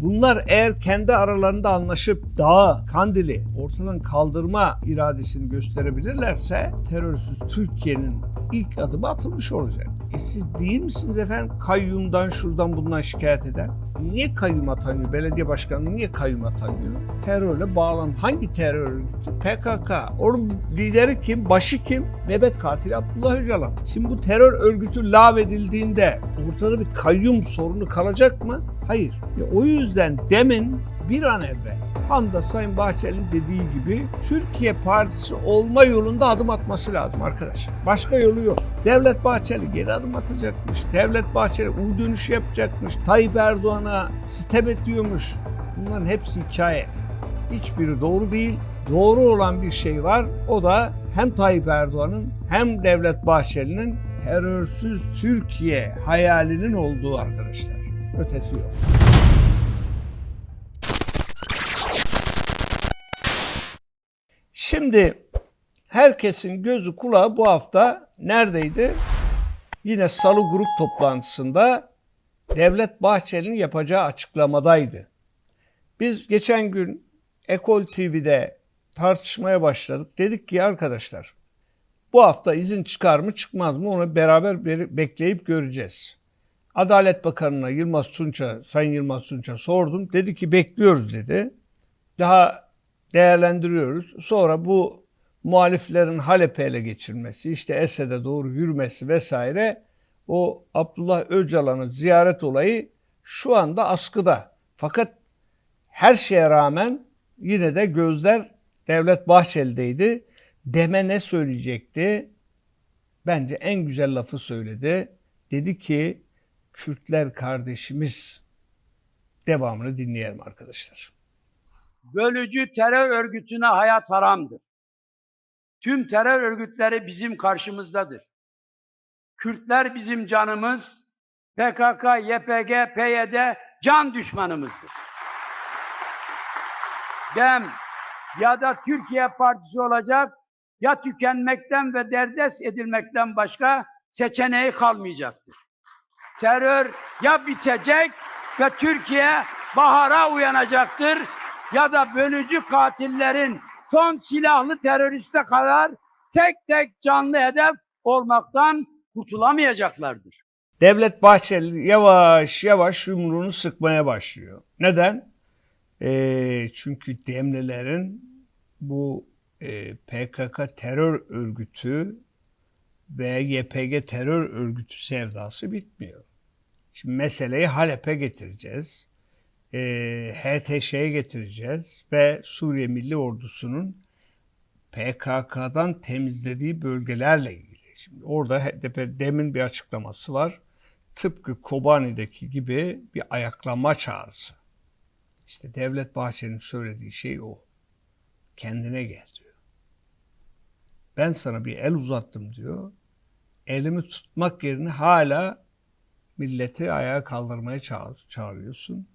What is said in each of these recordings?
Bunlar eğer kendi aralarında anlaşıp dağı, Kandil'i ortadan kaldırma iradesini gösterebilirlerse terörsüz Türkiye'nin ilk adımı atılmış olacak. E siz değil misiniz efendim kayyumdan şuradan bundan şikayet eden? Niye kayyum atanıyor? Belediye başkanı niye kayyum atanıyor? Terörle bağlan. Hangi terör örgütü? PKK. Onun lideri kim? Başı kim? Bebek katili Abdullah Öcalan. Şimdi bu terör örgütü lağvedildiğinde ortada bir kayyum sorunu kalacak mı? Hayır. E o yüzden demin bir an evvel tam da Sayın Bahçeli'nin dediği gibi Türkiye Partisi olma yolunda adım atması lazım arkadaşlar. Başka yolu yok. Devlet Bahçeli geri adım atacakmış. Devlet Bahçeli U dönüşü yapacakmış. Tayyip Erdoğan'a sitem ediyormuş. Bunların hepsi hikaye. Hiçbiri doğru değil. Doğru olan bir şey var. O da hem Tayyip Erdoğan'ın hem Devlet Bahçeli'nin terörsüz Türkiye hayalinin olduğu arkadaşlar. Ötesi yok. Şimdi herkesin gözü kulağı bu hafta neredeydi? Yine Salı grup toplantısında Devlet Bahçeli'nin yapacağı açıklamadaydı. Biz geçen gün Ekol TV'de tartışmaya başladık. Dedik ki arkadaşlar bu hafta izin çıkar mı çıkmaz mı onu beraber be- bekleyip göreceğiz. Adalet Bakanı'na Yılmaz Tunç'a, Sayın Yılmaz Tunç'a sordum. Dedi ki bekliyoruz dedi. Daha değerlendiriyoruz. Sonra bu muhaliflerin Halep'e ele geçirmesi, işte Esed'e doğru yürümesi vesaire o Abdullah Öcalan'ın ziyaret olayı şu anda askıda. Fakat her şeye rağmen yine de gözler Devlet Bahçeli'deydi. Deme ne söyleyecekti? Bence en güzel lafı söyledi. Dedi ki Kürtler kardeşimiz. Devamını dinleyelim arkadaşlar. Bölücü terör örgütüne hayat haramdır. Tüm terör örgütleri bizim karşımızdadır. Kürtler bizim canımız, PKK, YPG, PYD can düşmanımızdır. Dem ya da Türkiye Partisi olacak ya tükenmekten ve derdest edilmekten başka seçeneği kalmayacaktır. Terör ya bitecek ve Türkiye bahara uyanacaktır ya da bölücü katillerin son silahlı teröriste kadar tek tek canlı hedef olmaktan kurtulamayacaklardır. Devlet Bahçeli yavaş yavaş yumruğunu sıkmaya başlıyor. Neden? Ee, çünkü Demlilerin bu e, PKK terör örgütü ve YPG terör örgütü sevdası bitmiyor. Şimdi meseleyi Halep'e getireceğiz. E, HTŞ'ye getireceğiz ve Suriye Milli Ordusu'nun PKK'dan temizlediği bölgelerle ilgili. Şimdi orada HDP demin bir açıklaması var. Tıpkı Kobani'deki gibi bir ayaklanma çağrısı. İşte Devlet Bahçeli'nin söylediği şey o. Kendine gel diyor. Ben sana bir el uzattım diyor. Elimi tutmak yerine hala milleti ayağa kaldırmaya çağır, çağırıyorsun.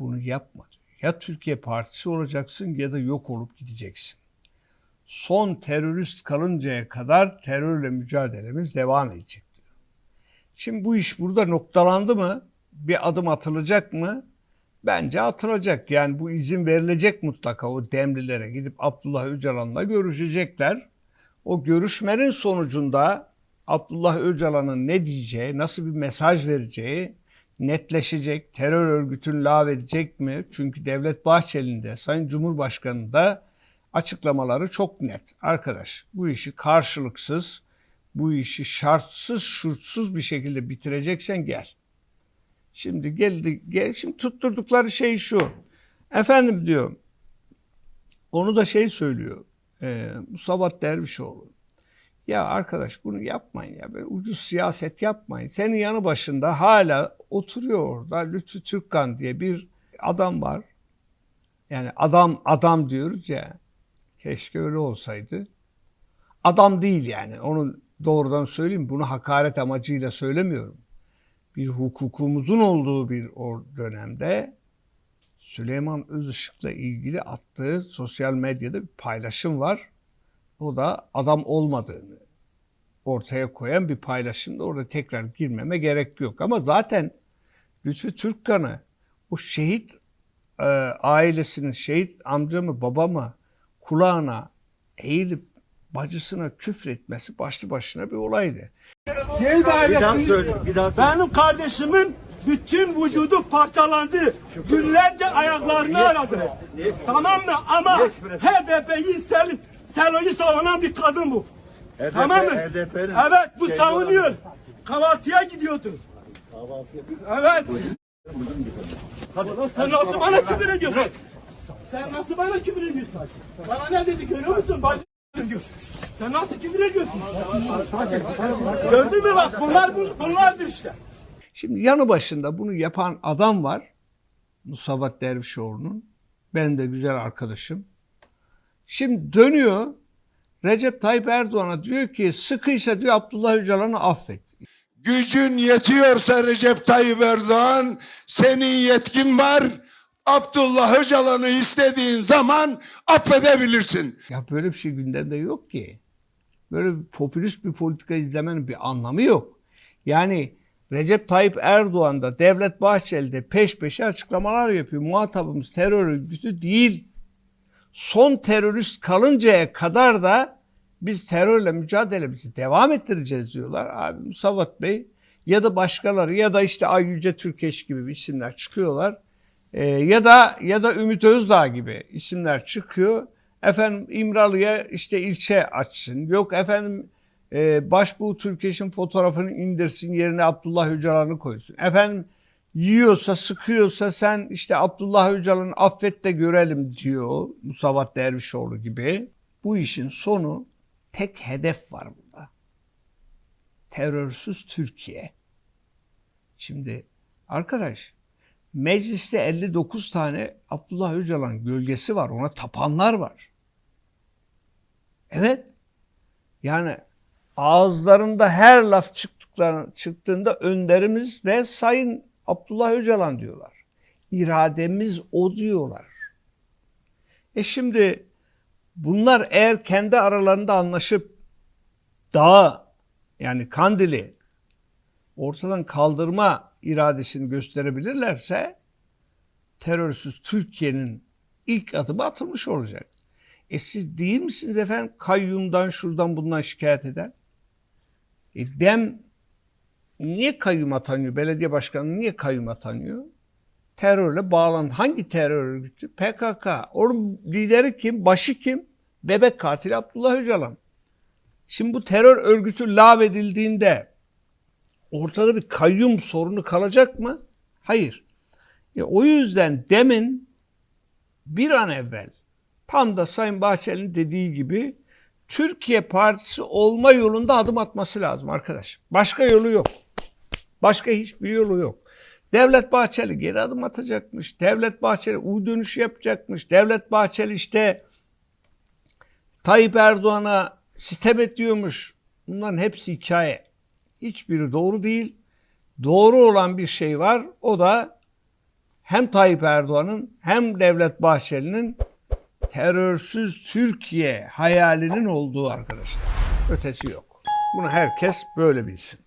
Bunu yapma. Ya Türkiye Partisi olacaksın ya da yok olup gideceksin. Son terörist kalıncaya kadar terörle mücadelemiz devam edecek diyor. Şimdi bu iş burada noktalandı mı? Bir adım atılacak mı? Bence atılacak. Yani bu izin verilecek mutlaka o demlilere gidip Abdullah Öcalan'la görüşecekler. O görüşmenin sonucunda Abdullah Öcalan'ın ne diyeceği, nasıl bir mesaj vereceği netleşecek. Terör örgütünü lağvedecek mi? Çünkü Devlet Bahçeli'nin de Sayın Cumhurbaşkanı'nın da açıklamaları çok net. Arkadaş bu işi karşılıksız, bu işi şartsız, şurtsuz bir şekilde bitireceksen gel. Şimdi geldi, gel, şimdi tutturdukları şey şu. Efendim diyor, onu da şey söylüyor, e, Musavat Dervişoğlu. Ya arkadaş bunu yapmayın ya. Böyle ucuz siyaset yapmayın. Senin yanı başında hala oturuyor orada Lütfü Türkkan diye bir adam var. Yani adam adam diyoruz ya. Keşke öyle olsaydı. Adam değil yani. Onu doğrudan söyleyeyim. Bunu hakaret amacıyla söylemiyorum. Bir hukukumuzun olduğu bir o dönemde Süleyman Özışık'la ilgili attığı sosyal medyada bir paylaşım var. O da adam olmadığını ortaya koyan bir paylaşımda orada tekrar girmeme gerek yok. Ama zaten Lütfü Türkkan'ı o şehit e, ailesinin şehit amcamı babama kulağına eğilip bacısına küfretmesi başlı başına bir olaydı. Şehit ailesinin söyle, benim kardeşimin bütün vücudu parçalandı. Günlerce ayaklarını aradı. Tamam mı? Ama HDP'yi sel, Selo'yu savunan bir kadın bu. HDP, Tamam mı? HDP'nin Evet bu şeyi savunuyor. Kahvaltıya gidiyordu. Evet. Sen nasıl bana küfür ediyorsun? Sen nasıl bana küfür ediyorsun? Bana ne dedi görüyor musun? Bacı diyor. Sen nasıl küfür ediyorsun? Gördün mü bak bunlar bu- bunlardır işte. Şimdi yanı başında bunu yapan adam var. Musavat Dervişoğlu'nun. Benim de güzel arkadaşım. Şimdi dönüyor. Recep Tayyip Erdoğan'a diyor ki sıkıysa diyor Abdullah Öcalan'ı affet. Gücün yetiyorsa Recep Tayyip Erdoğan senin yetkin var. Abdullah Öcalan'ı istediğin zaman affedebilirsin. Ya böyle bir şey gündemde yok ki. Böyle bir popülist bir politika izlemenin bir anlamı yok. Yani Recep Tayyip Erdoğan da Devlet Bahçeli de peş peşe açıklamalar yapıyor. Muhatabımız terör örgütü değil. Son terörist kalıncaya kadar da biz terörle mücadelemizi devam ettireceğiz diyorlar. Abi Musavat Bey ya da başkaları ya da işte Ay Yüce Türkeş gibi isimler çıkıyorlar. Ee, ya da ya da Ümit Özdağ gibi isimler çıkıyor. Efendim İmralı'ya işte ilçe açsın. Yok efendim e, Başbuğ Türkeş'in fotoğrafını indirsin yerine Abdullah Öcalan'ı koysun. Efendim yiyorsa sıkıyorsa sen işte Abdullah Öcalan'ı affet de görelim diyor Musavat Dervişoğlu gibi. Bu işin sonu tek hedef var burada. Terörsüz Türkiye. Şimdi arkadaş mecliste 59 tane Abdullah Öcalan gölgesi var. Ona tapanlar var. Evet. Yani ağızlarında her laf çıktıklarını, çıktığında önderimiz ve Sayın Abdullah Öcalan diyorlar. İrademiz o diyorlar. E şimdi bunlar eğer kendi aralarında anlaşıp dağı yani Kandil'i ortadan kaldırma iradesini gösterebilirlerse terörsüz Türkiye'nin ilk adımı atılmış olacak. E siz değil misiniz efendim kayyumdan şuradan bundan şikayet eden? E dem niye kayyum atanıyor? Belediye başkanı niye kayyum atanıyor? Terörle bağlan hangi terör örgütü? PKK. Onun lideri kim? Başı kim? Bebek katili Abdullah Öcalan. Şimdi bu terör örgütü lağvedildiğinde ortada bir kayyum sorunu kalacak mı? Hayır. E, o yüzden demin bir an evvel tam da Sayın Bahçeli'nin dediği gibi Türkiye Partisi olma yolunda adım atması lazım arkadaş. Başka yolu yok. Başka hiçbir yolu yok. Devlet Bahçeli geri adım atacakmış. Devlet Bahçeli U dönüş yapacakmış. Devlet Bahçeli işte Tayyip Erdoğan'a sitem ediyormuş. Bunların hepsi hikaye. Hiçbiri doğru değil. Doğru olan bir şey var. O da hem Tayyip Erdoğan'ın hem Devlet Bahçeli'nin terörsüz Türkiye hayalinin olduğu arkadaşlar. Ötesi yok. Bunu herkes böyle bilsin.